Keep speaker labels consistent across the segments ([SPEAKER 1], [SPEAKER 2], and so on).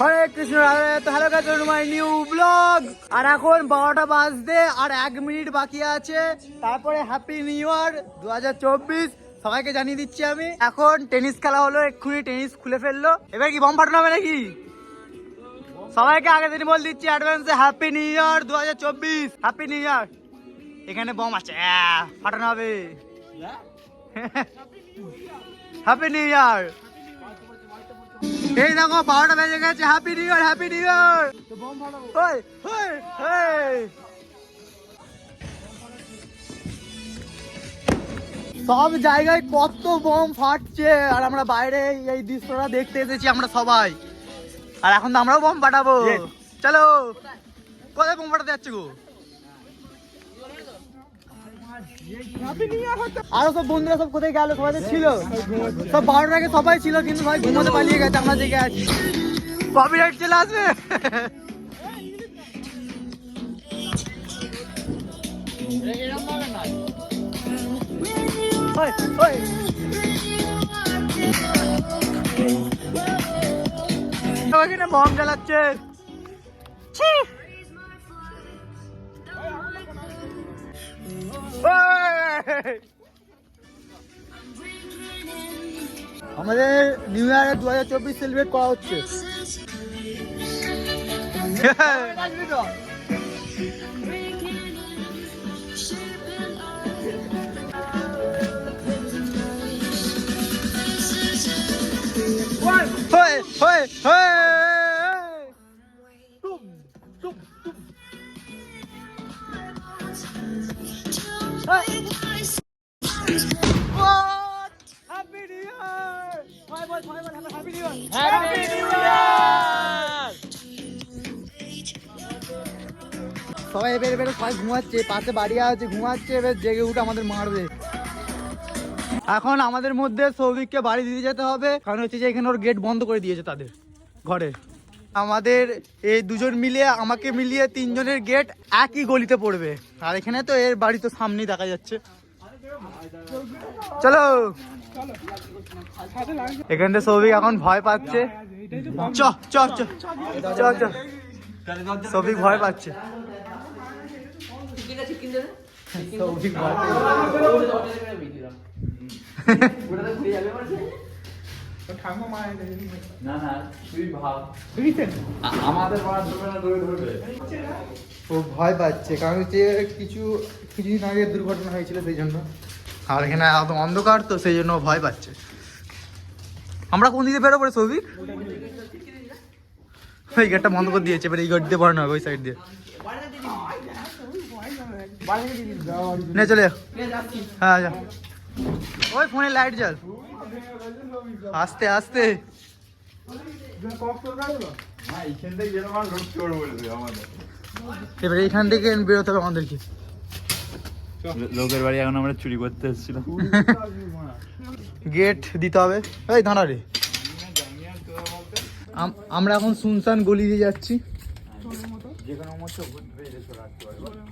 [SPEAKER 1] হরে কৃষ্ণ তো hello guys my new blog আর এখন বারোটা বাজতে আর এক মিনিট বাকি আছে। তারপরে হ্যাপি নিউ ইয়ার দু হাজার চব্বিশ। সবাইকে জানিয়ে দিচ্ছি আমি। এখন টেনিস খেলা হলো এক্ষুনি টেনিস খুলে ফেলল। এবার কি বম ফাটানো হবে নাকি? সবাইকে আগে দিন বল দিচ্ছি অ্যাডভান্সে হ্যাপি নিউ ইয়ার দু হাজার চব্বিশ। হ্যাপি নিউ ইয়ার এখানে বম আছে ফাটানো হবে। হ্যাপি নিউ ইয়ার এই দেখো বারোটা বেজে গেছে। Happy new year happy new year সব জায়গায় কত বোম ফাটছে আর আমরা বাইরে এই দৃশ্যটা দেখতে এসেছি আমরা সবাই। আর এখন তো আমরাও বোম ফাটাবো। চলো কোথায় বোম ফাটাতে যাচ্ছে গো? আরও সব বন্ধুরা সব কোথায় গেল? সবাই ছিল। সব বারোটার আগে সবাই ছিল কিন্তু সবাই ঘুমোতে পালিয়ে গেছে আমরা জেগে আছি। কপিরাইট চলে আসবে। ওই, বম জ্বালাচ্ছে ছি! আমাদের নিউ ইয়ার দু হাজার চব্বিশ সেলিব্রেট করা হচ্ছে। হই হই হই Happy New Year! Happy New Year! সবাই এবার এবার সবাই ঘুমাচ্ছে পাশে বাড়ি আছে ঘুমাচ্ছে এবার জেগে উঠে আমাদের মারবে এখন আমাদের মধ্যে সৌভিককে বাড়ি দিতে যেতে হবে কারণ হচ্ছে যে এখানে ওর গেট বন্ধ করে দিয়েছে তাদের ঘরে আমাদের এই দুজন মিলিয়ে আমাকে মিলিয়ে তিনজনের গেট একই গলিতে পড়বে আর এখানে তো এর বাড়ি তো সামনেই দেখা যাচ্ছে চলো এখানটা সৌভিক এখন ভয় পাচ্ছে। চ চ চ চ চ। সৌভিক ভয় পাচ্ছে। ও ভয় পাচ্ছে, কারণ হচ্ছে কিছু, কিছুদিন আগে দুর্ঘটনা হয়েছিল সেই জন্য। আর এখানে একদম অন্ধকার, তো সেই জন্য ভয় পাচ্ছে। আমরা কোন দিকে বেরোবো সৌভিক? ওই গেটটা বন্ধ করে দিয়েছে, এবার এই গেট দিয়ে পড়ানো হবে, ওই সাইড দিয়ে। নে, চলে। হ্যাঁ ওই ফোনে লাইট জ্বাল। আস্তে আস্তে। এবার এইখান থেকে বেরোতে হবে আমাদেরকে।
[SPEAKER 2] লোকের বাড়ি এখন আমরা চুরি করতে এসেছিলাম।
[SPEAKER 1] গেট দিতে হবে। এই দাঁড়া রে। আমরা এখন শুনশান গলি দিয়ে যাচ্ছি।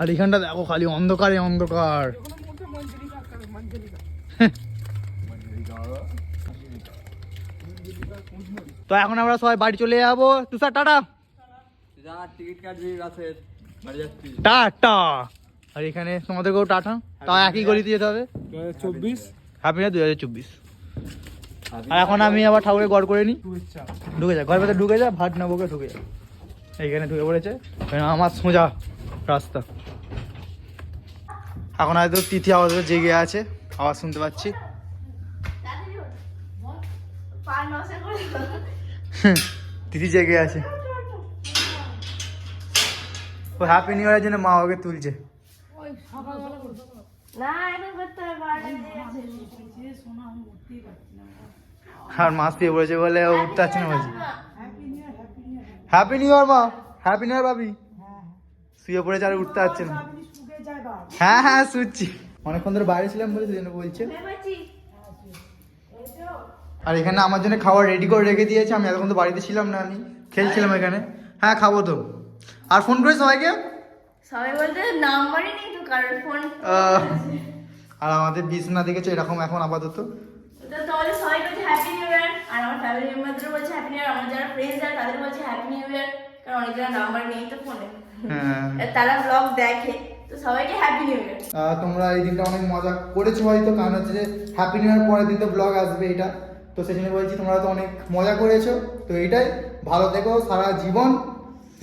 [SPEAKER 1] আর এখানটা দেখো খালি অন্ধকারে অন্ধকার। তো এখন আমরা সবাই বাড়ি চলে যাব। তুষার টাটা।
[SPEAKER 2] টিকিট কাটবি
[SPEAKER 1] টাটা। আর এখানে তোমাদেরকেও টাটা? তাও একই গলিতে যেতে হবে?
[SPEAKER 3] চব্বিশ।
[SPEAKER 1] হ্যাপি না দুই হাজার চব্বিশ আর এখন আমি আবার ঠাকুরের গড় করে নিই। ঢুকে যা ঘরের ভেতরে ঢুকে যা ভাট না বকে ঢুকে যা এইখানে ঢুকে পড়েছে আমার সোজা রাস্তা। এখন হয়তো তিথি আওয়াজ জেগে আছে আওয়াজ শুনতে পাচ্ছি। তিথি জেগে আছে। ও হ্যাপি নিউ ইয়ারের জন্য মা ওকে তুলছে।
[SPEAKER 4] না এখন করতে।
[SPEAKER 1] আর মা শুয়ে পড়েছে বলে ও উঠতে পারছে না বলছে। হ্যাপি নিউ ইয়ার মা। হ্যাপি নিউ ইয়ার ভাবি। শুয়ে পড়েছে আর উঠতে পারছে না। হ্যাঁ হ্যাঁ শুচ্ছি। অনেকক্ষণ ধরে বাইরে ছিলাম বলে বলছে। আর এখানে আমার জন্য খাবার রেডি করে রেখে দিয়েছে আমি এতক্ষণ তো বাড়িতে ছিলাম না আমি খেলছিলাম এখানে। হ্যাঁ খাব তো। আর ফোন করে সবাইকে?
[SPEAKER 4] সবাই বলতে নাম্বারই নেই তো কারোর ফোন
[SPEAKER 1] আর আমাদের বিছনা দেখেছ এরকম এখন আপাতত?
[SPEAKER 4] তো তাহলে সবাই বলছে হ্যাপি নিউ ইয়ার আর আমার ফ্যামিলি মেম্বারদের বলছে হ্যাপি নিউ ইয়ার আমার যারা ফ্রেন্ডস আছে তাদের বলছে হ্যাপি নিউ ইয়ার কারণ অনেকজনের নাম্বার নেই তো ফোনে
[SPEAKER 1] হ্যাঁ।
[SPEAKER 4] তারা ব্লগ দেখে তো সবাইকে হ্যাপি নিউ ইয়ার
[SPEAKER 1] আহ, তোমরা এই দিনটা অনেক মজা করেছ হয়তো কারণ হচ্ছে যে হ্যাপি নিউ ইয়ার পরের দিন তো ব্লগ আসবে এটা। তো সেই জন্য বলছি তোমরা তো অনেক মজা করেছ তো এটাই। ভালো থেকো সারা জীবন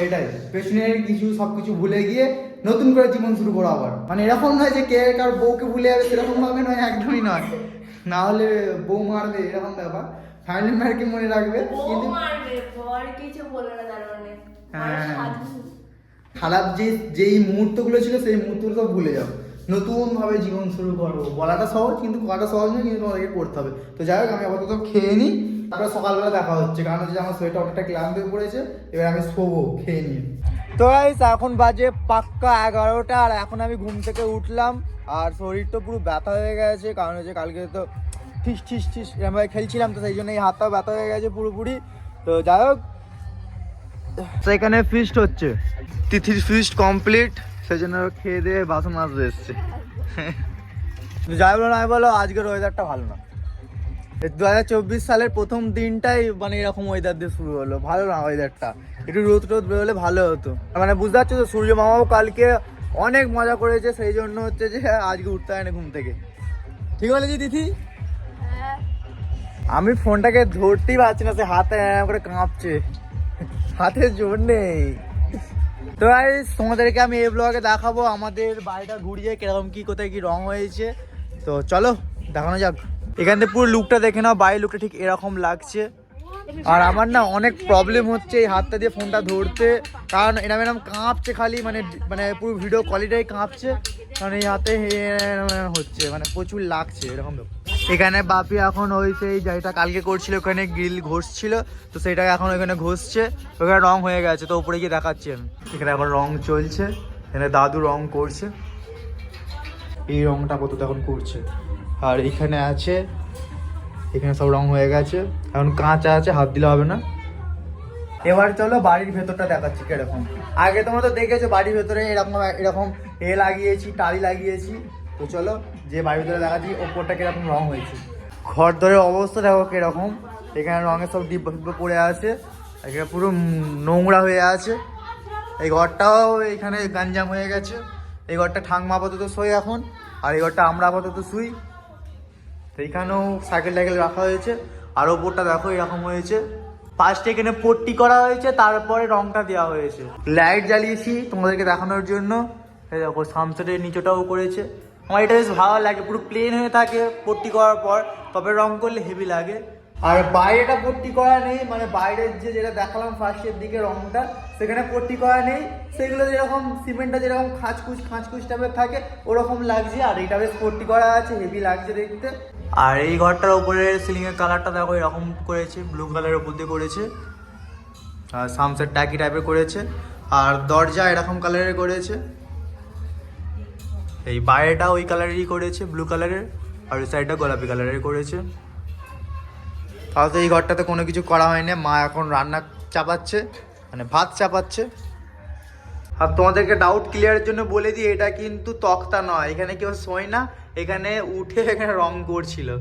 [SPEAKER 1] এটাই পেছনের কিছু সব কিছু ভুলে গিয়ে নতুন করে জীবন শুরু করো আবার। মানে এরকম নয় যে কে কার বউকে ভুলে যাবে সেরকম ভাবে নয় একদমই নয়। না হলে বউ মারবে এরকম ব্যাপার। ফ্যামিলি ম্যানকে মনে রাখবে কিন্তু
[SPEAKER 4] কিছু বলে না তার মানে।
[SPEAKER 1] হ্যাঁ। খারাপ যে যেই মুহূর্তগুলো ছিল সেই মুহূর্তগুলো সব ভুলে যাও। নতুন ভাবে জীবন শুরু করব বলাটা সহজ কিন্তু করাটা সহজ নয় কিন্তু তোমাদেরকে করতে হবে। তো যাই হোক আমি আপাতত খেয়ে নিই। তারপরে সকালবেলা দেখা হচ্ছে। কারণ হচ্ছে আমার শরীরটা অনেকটা ক্লান্ত হয়ে পড়েছে, এবার আমি শোবো, খেয়ে নিয়ে। তো এখন বাজে পাক্কা এগারোটা, আর এখন আমি ঘুম থেকে উঠলাম, আর শরীর তো পুরো ব্যথা হয়ে গেছে। কারণ হচ্ছে কালকে তো ঠিস ঠিস ঠিস এরমভাবে খেলছিলাম, তো সেই জন্য এই হাতটাও ব্যথা হয়ে গেছে পুরোপুরি। তো যাই হোক সেখানে ফিস্ট হচ্ছে। তিথির ফিস্ট কমপ্লিট সেই জন্য খেয়ে দিয়ে বাসন মাজতে এসছে। যাই বলো, না বলো, আজকের ওয়েদারটা ভালো না। দু হাজার চব্বিশ সালের প্রথম দিনটাই মানে এরকম ওয়েদার দিয়ে শুরু হলো। ভালো না ওয়েদারটা একটু রোদ টোদ বেরোলে ভালো হতো। মানে বুঝতে পারছ তো সূর্য মামাও কালকে অনেক মজা করেছে সেই জন্য হচ্ছে যে আজকে উঠতে হয় না ঘুম থেকে। ঠিক বলেছি দিদি আমি ফোনটাকে ধরতেই পারছি না সে হাতে করে কাঁপছে। হাতে জোর নেই। তো guys, তোমাদেরকে আমি এই ব্লগে দেখাবো আমাদের বাড়িটা ঘুরিয়ে কীরকম কি কোথায় কি রং হয়েছে। তো চলো দেখানো যাক। এখান থেকে পুরো লুকটা দেখে নাও বাড়ির লুকটা ঠিক এরকম লাগছে। আর আমার না অনেক প্রবলেম হচ্ছে এই হাতটা দিয়ে ফোনটা ধরতে। কারণ এরম এরম কাঁপছে খালি মানে মানে পুরো ভিডিও কোয়ালিটাই কাঁপছে। কারণ এই হাতে হচ্ছে মানে প্রচুর লাগছে এরকম। এখানে বাপি এখন ওই সেই যেটা কালকে করছিল, ওখানে গ্রিল ঘষছিল, তো সেটাকে এখন ওখানে ঘষছে। ওখানে রং হয়ে গেছে, তো উপরে গিয়ে দেখাচ্ছি আমি। এখানে এখন রং চলছে, এখানে দাদু রং করছে। এই রংটা কত এখন করছে। আর এখানে আছে, এখানে সব রং হয়ে গেছে। এখন কাঁচা আছে, হাত দিলে হবে না। এবার চলো বাড়ির ভেতরটা দেখাচ্ছি কীরকম। আগে তোমরা তো দেখেছ বাড়ির ভেতরে এরকম এরকম এ লাগিয়েছি, টালি লাগিয়েছি। তো চলো যে বাড়ির ভেতরে দেখাচ্ছি, ওপরটা কীরকম রং হয়েছে। ঘর ধরে অবস্থা দেখো কীরকম। এখানে রঙের সব ডিব্বা ফিব্বা পড়ে আছে। এখানে পুরো নোংরা হয়ে আছে। এই ঘরটাও এখানে গাঞ্জাম হয়ে গেছে। এই ঘরটা ঠাংমা আপাতত শুই এখন। আর এই ঘরটা আমরা আপাতত শুই। তো এইখানেও সাইকেল টাইকেল রাখা হয়েছে, আর ওপরটা দেখো এরকম হয়েছে। ফার্স্ট এখানে পট্টি করা হয়েছে, তারপরে রংটা দেওয়া হয়েছে। লাইট জ্বালিয়েছি তোমাদেরকে দেখানোর জন্য। দেখো সামসেটের নিচেটাও করেছে। আমার এটা বেশ ভালো লাগে, পুরো প্লেন হয়ে থাকে পট্টি করার পর, তবে রং করলে হেভি লাগে। আর বাইরেটা পট্টি করা নেই মানে বাইরের যে যেটা দেখালাম ফার্স্টের দিকে রংটা, সেখানে পট্টি করা নেই। সেগুলো যেরকম সিমেন্টটা যেরকম খাঁচকুচ খাঁচকুচ টাইপের থাকে, ওরকম লাগছে, আর এটা বেশ পট্টি করা আছে হেভি লাগছে দেখতে। আর এই ঘরটার উপরে সিলিং এর কালারটা দেখো এরকম করেছে ব্লু কালারের উপর দিয়ে করেছে। আর সামসেট টাকি টাইপের করেছে। আর দরজা এরকম কালারের করেছে। এই বাইরেটা ওই কালারেরই করেছে ব্লু কালারের আর ওই সাইডটা গোলাপি কালারের করেছে। তাহলে এই ঘরটাতে কোনো কিছু করা হয়নি। মা এখন রান্না চাপাচ্ছে মানে ভাত চাপাচ্ছে। আর তোমাদেরকে ডাউট ক্লিয়ারের জন্য বলে দিই, এটা কিন্তু তক্তা নয়। এখানে কেউ শোয় না। এখানে উঠে এখানে রং করছিল।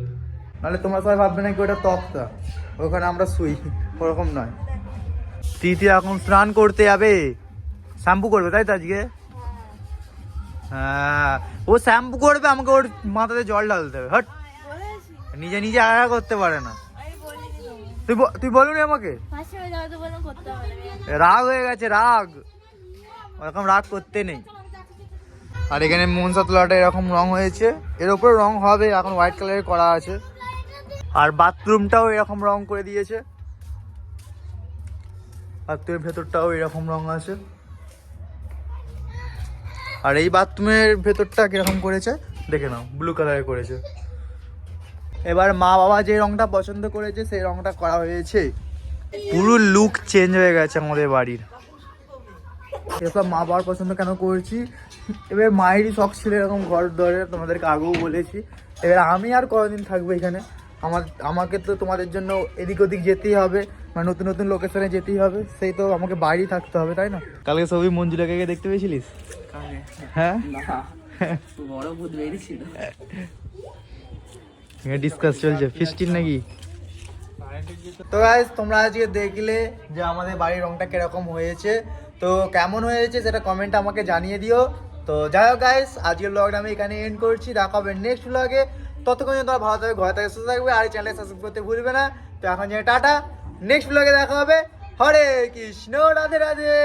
[SPEAKER 1] নাহলে তোমরা সবাই ভাববে নাকি ওটা তক্তা। ওখানে আমরা শুই ওরকম নয়। তিথি এখন স্নান করতে যাবে। শ্যাম্পু করবে তাই তো আজকে? হ্যাঁ। ও শ্যাম্পু করবে আমাকে ওর মাথাতে জল ঢালতে হবে। হট। নিজে নিজে আড়া করতে পারে না। তুই ব- তুই বলুনি আমাকে? রাগ হয়ে গেছে রাগ। ওরকম রাগ করতে নেই। আর এখানে মনসা তোলাটা এরকম রং হয়েছে। এর উপরে রং হবে, এখন হোয়াইট কালারের করা আছে। আর বাথরুমটাও এরকম রং করে দিয়েছে। বাথরুমের ভেতরটাও এরকম রং আছে। আর এই বাথরুমের ভেতরটা কীরকম করেছে? দেখে নাও ব্লু কালারের করেছে। এবার মা বাবা যে রংটা পছন্দ করেছে, সেই রংটা করা হয়েছে। পুরো লুক চেঞ্জ হয়ে গেছে আমাদের বাড়ির। এসব মা বাবার পছন্দ কেন করছি? এবার মায়েরই শখ ছিল এরকম ঘর ধরে তোমাদেরকে আগেও বলেছি। এবার আমি আর কতদিন থাকব এখানে? আমার আমাকে তো তোমাদের জন্য এদিক ওদিক যেতেই হবে মানে নতুন নতুন লোকেশনে যেতেই হবে সেই তো আমাকে বাড়ি থাকতে হবে তাই না? কালকে সবই মঞ্জুলাকে দেখতে পেয়েছিলিস? হ্যাঁ?
[SPEAKER 3] বড় ভূত বেরিয়েছিল
[SPEAKER 1] ডিসকাস চলছে। ফিস্টিন নাকি? তো গাইজ তোমরা আজকে দেখলে যে আমাদের বাড়ির রংটা কীরকম হয়েছে। তো কেমন হয়েছে সেটা কমেন্ট আমাকে জানিয়ে দিও। তো যাই হোক গাইস আজকের ব্লগটা আমি এখানে এন্ড করছি। দেখা হবে নেক্সট ব্লগে ততক্ষণ তোমরা ভালো থাকবে ঘরে থাকে, সুস্থ থাকবে। আর চ্যানেল সাবস্ক্রাইব করতে ভুলবে না। তো এখন যে টাটা নেক্সট ব্লগে দেখা হবে। হরে কৃষ্ণ, রাধে রাধে।